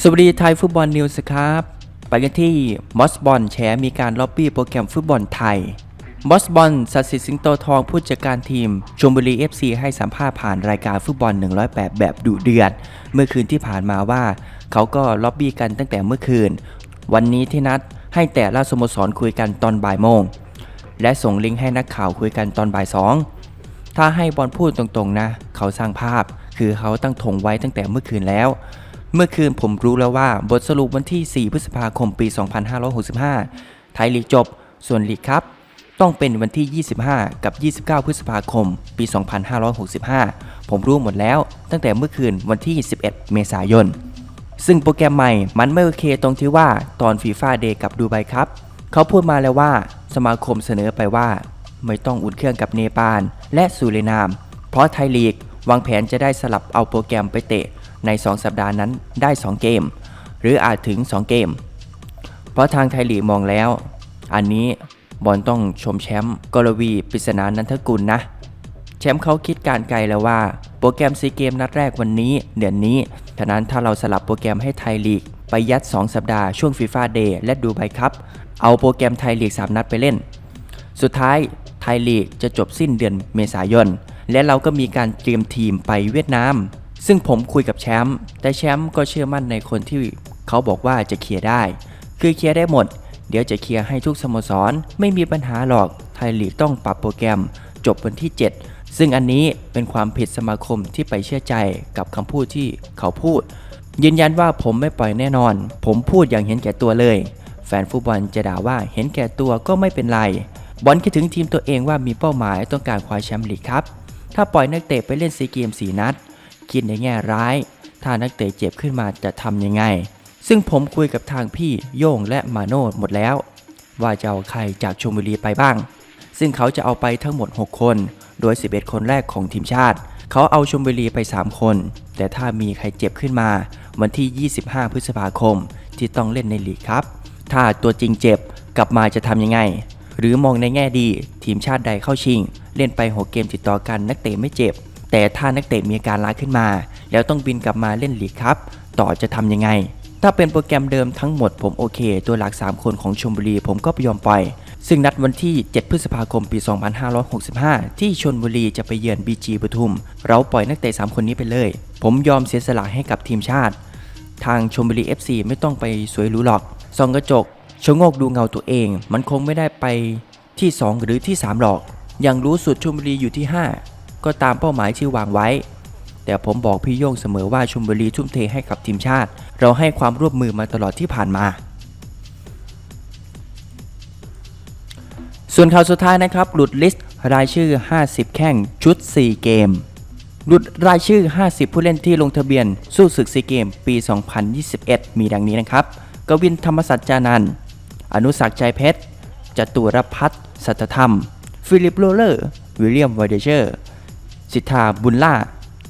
สวัสดีไทยฟุตบอลนิวส์ครับ ไปกันที่มอสบอลแฉมีการล็อบบี้โปรแกรมฟุตบอลไทยมอสบอลสัตสิสิงโตทองผู้จัดการทีมชมบุรี FC ให้สัมภาษณ์ผ่านรายการฟุตบอล 108 แบบดุเดือด เมื่อคืนที่ผ่านมาว่า เขาก็ล็อบบี้กันตั้งแต่เมื่อคืน วันนี้ที่นัดให้แต่ละสโมสรคุยกันตอนบ่ายโมง และส่งลิงก์ให้นักข่าวคุยกันตอนบ่ายสองถ้าให้บอลพูดตรงๆนะ เขาสร้างภาพ คือเขาตั้งธงไว้ตั้งแต่เมื่อคืนแล้ว เมื่อคืนผมรู้แล้วว่าบทสรุปวันที่ 4 พฤษภาคมปี 2565 ไทยลีกจบ ส่วนลีกครับต้องเป็นวันที่ 25 กับ 29 พฤษภาคม ปี 2565 ผมรู้หมดแล้ว ตั้งแต่เมื่อคืนวันที่ 11 เมษายน ซึ่งโปรแกรมใหม่มันไม่โอเคตรงที่ว่าตอนฟีฟ่าเดย์กับดูไบครับ เขาพูดมาแล้วว่าสมาคมเสนอไปว่า ไม่ต้องอุ่นเครื่องกับเนปาลและสุรินาม เพราะไทยลีก วางแผนจะได้สลับเอาโปรแกรมไปเตะใน 2 สัปดาห์นั้นได้ 2 เกม หรืออาจถึง 2 เกม เพราะทางไทยลีกมองแล้ว อันนี้บอลต้องชมแชมป์กรวีปริศนานันทกุลนะ แชมป์เขาคิดการไกลแล้วว่า โปรแกรมซีเกมนัดแรกวันนี้ เดือนนี้ฉะนั้นถ้าเราสลับโปรแกรมให้ไทยลีกไปยัด 2 สัปดาห์ช่วงฟีฟ่าเดย์และดูไบครับ เอาโปรแกรมไทยลีก 3 นัดไปเล่น สุดท้ายไทยลีกจะจบสิ้นเดือนเมษายน และเราก็มีการเตรียมทีมไปเวียดนาม ซึ่งผมคุยกับแชมป์แต่แชมป์ก็เชื่อมั่นในคนที่เขาบอกว่าจะเคลียร์ได้ คือเคลียร์ได้หมด เดี๋ยวจะเคลียร์ให้ทุกสโมสรไม่มีปัญหาหรอกไทยลีกต้องปรับโปรแกรม จบวันที่ 7 ซึ่งอันนี้เป็นความผิดสมาคมที่ไปเชื่อใจกับคำพูดที่เขาพูด ยืนยันว่าผมไม่ปล่อยแน่นอน ผมพูดอย่างเห็นแก่ตัวเลย แฟนฟุตบอลจะด่าว่าเห็นแก่ตัวก็ไม่เป็นไรบอลคิดถึงทีมตัวเองว่ามีเป้าหมายต้องการคว้าแชมป์ลีกครับ ถ้าปล่อยนักเตะไปเล่นซีเกม4นัด คิดในแง่ร้าย ถ้านักเตะเจ็บขึ้นมาจะทำยังไง ซึ่งผมคุยกับทางพี่โย่งและมาโนดหมดแล้ว ว่าจะเอาใครจากชมบุรีไปบ้าง ซึ่งเขาจะเอาไปทั้งหมด 6 คน โดย 11 คนแรกของทีมชาติ เขาเอาชมบุรีไป 3 คน แต่ถ้ามีใครเจ็บขึ้นมา วันที่ 25 พฤษภาคมที่ต้องเล่นในลีกครับ ถ้าตัวจริงเจ็บกลับมาจะทำยังไง หรือมองในแง่ดีทีมชาติใดเข้าชิง เล่นไป6เกมติดต่อกันนักเตะไม่เจ็บ แต่ถ้านักเตะมีอาการล้าขึ้นมา แล้วต้องบินกลับมาเล่นลีกครับ ต่อจะทำยังไง ถ้าเป็นโปรแกรมเดิมทั้งหมดผมโอเค ตัวหลัก 3 คนของชมบุรีผมก็ยอมปล่อย ซึ่งนัดวันที่ 7 พฤษภาคมปี 2565 ที่ชนบุรีจะไปเยือนบีจีปทุม เราปล่อยนักเตะ3คนนี้ไปเลย ผมยอมเสียสละให้กับทีมชาติ ทางชมบุรี FC ไม่ต้องไปสวยหรูหรอกส่องกระจกชะโงกดูเงาตัวเอง มันคงไม่ได้ไปที่ 2 หรือที่ 3 หรอก อย่างรู้สุดชุมบุรีอยู่ที่ 5 ก็ตามเป้าหมายที่วางไว้ แต่ผมบอกพี่โย่งเสมอว่าชุมบุรีทุ่มเทให้กับทีมชาติ เราให้ความร่วมมือมาตลอดที่ผ่านมา ส่วนข่าวสุดท้ายนะครับ หลุดลิสต์รายชื่อ 50 แข่งชุด 4 เกม หลุดรายชื่อ 50 ผู้เล่นที่ลงทะเบียนสู้ศึกซีเกมปี 2021 มีดังนี้นะครับ กวินธรรมสัจจานันท์อนุสักใจเพชรจตุรพัฒน์สัตธรรม ฟิลิปโรเลอร์ วิลเลียมไวเดเชอร์ สิทธาบุญล่า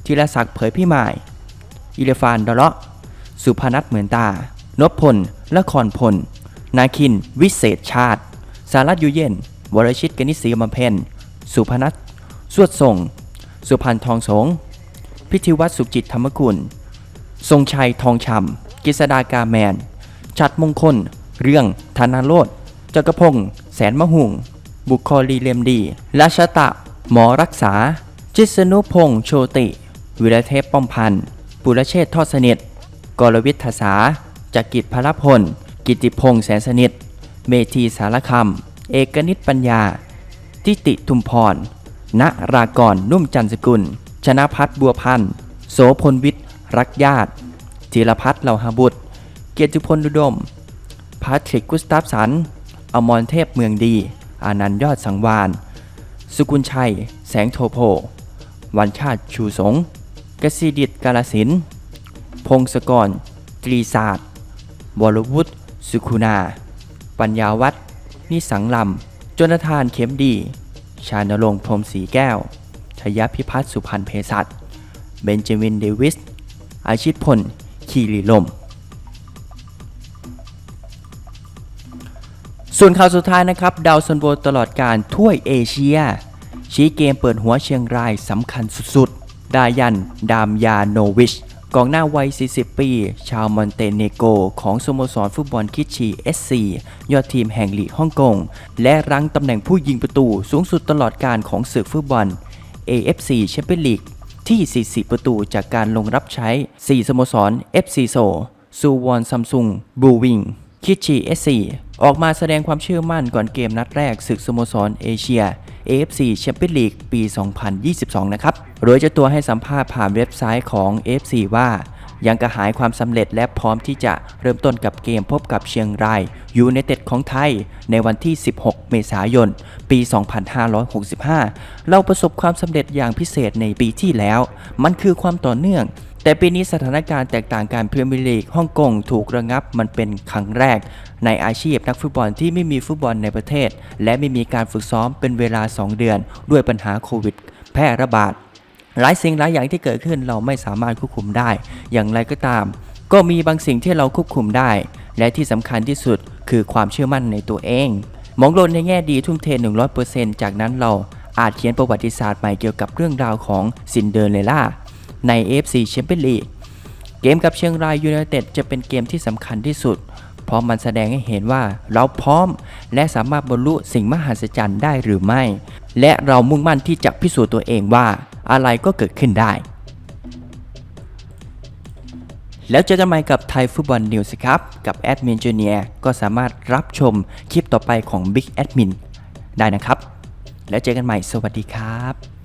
ธีรศักดิ์เผยพี่หมาย อิเลฟานดอเลาะ สุพนัทเหมือนตา นพพล ละครพล นาคิน วิเศษชาติ สารัตยูเย็น วรชิตกนิษฐ์ศรีบำเพ็ญสุพนัทสวดส่ง สุพันธ์ทองสง พิธีวัตรสุขจิตธรรมกุล ทรงชัยทองชำกิษดากาแมน ชัดมงคล เรื่องธนาโลดจักรพงศ์แสนมะหุง บุคคลีเลมดีราชตะ หมอรักษา จิษนุพงษ์โชติ วิรเทพป้อมพันธ์ปุรเชษทอดสนิท กรวิทธาษาจักกิจพลพล กิติพงษ์แสนสนิท เมธีสารคำ เอกนิตปัญญา ทิติทุมพร ณรากรนุ่มจันสกุล ชนะพัฒน์บัวพันธ์โสพลวิทย์รักญาติธีรพัฒน์เหล่าหาบุตร เกียรติพลดุดมพาทริกกุสตาฟสัน อมรเทพเมืองดี อานันต์ยอดสังวาน สุกุลชัย แสงโทโพ วันชาติชูสงกสิดิตกาลสิน พงศกร ตรีศาสตร์วรวุฒิสุคุณาปัญญาวัฒนิสังลำจนทานเข็มดี ชานรงค์พรมสีแก้ว ชยพิพัฒน์สุพรรณเภสัชเบนจามินเดวิส อาชิตพล คีรีลม ส่วนข่าวสุดท้ายนะครับ ดาวซันโวตลอดการถ้วยเอเชีย ชี้เกมเปิดหัวเชียงรายสำคัญสุดๆ ดายัน ดามยาโนวิช กองหน้าวัย 40 ปี ชาวมอนเตเนโก ของสโมสรฟุตบอลคิชี SC ยอดทีมแห่งลีกฮ่องกง และรั้งตำแหน่งผู้ยิงประตูสูงสุดตลอดการของศึกฟุตบอล AFC แชมเปี้ยนลีกที่ 40 ประตูจากการลงรับใช้ 4 สโมสร FC โซซูวอนซัมซุง บูวิง คิชี SC อ ออกมาแสดงความเชื่อมั่นก่อนเกมนัดแรกศึกสโมสรเอเชีย AFC แชมเปี้ยนลีกปี 2022 นะครับ โดยเจ้าตัวให้สัมภาษณ์ผ่านเว็บไซต์ของ AFC ว่ายังกระหายความสำเร็จและพร้อมที่จะเริ่มต้นกับเกมพบกับเชียงรายยูไนเต็ดของไทย ในวันที่ 16 เมษายน ปี 2565 เราประสบความสำเร็จอย่างพิเศษในปีที่แล้ว มันคือความต่อเนื่อง แต่ปีนี้สถานการณ์แตกต่างการพรีเมียร์ลีกฮ่องกงถูกระงับมันเป็นครั้งแรก ในอาชีพนักฟุตบอลที่ไม่มีฟุตบอลในประเทศ และไม่มีการฝึกซ้อมเป็นเวลา 2 เดือน ด้วยปัญหาโควิด แพร่ระบาดหลายสิ่งหลายอย่างที่เกิดขึ้นเราไม่สามารถควบคุมได้ อย่างไรก็ตาม ก็มีบางสิ่งที่เราควบคุมได้ และที่สำคัญที่สุดคือความเชื่อมั่นในตัวเอง มองโลกในแง่ดีทุ่มเท 100%จากนั้นเราอาจเขียนประวัติศาสตร์ใหม่เกี่ยวกับเรื่องราวของซินเดอเรลล่า ใน AFC แชมเปี้ยนลีกเกมกับเชียงรายยูไนเต็ดจะเป็นเกมที่สำคัญที่สุด เพราะมันแสดงให้เห็นว่าเราพร้อม และสามารถบรรลุสิ่งมหัศจรรย์ได้หรือไม่ และเรามุ่งมั่นที่จะพิสูจน์ตัวเองว่าอะไรก็เกิดขึ้นได้ แล้วเจอกันใหม่กับไทยฟุตบอลนิวส์ครับ กับแอดมินจูเนียก็สามารถรับชมคลิปต่อไปของ Big Admin ได้นะครับ แล้วเจอกันใหม่สวัสดีครับ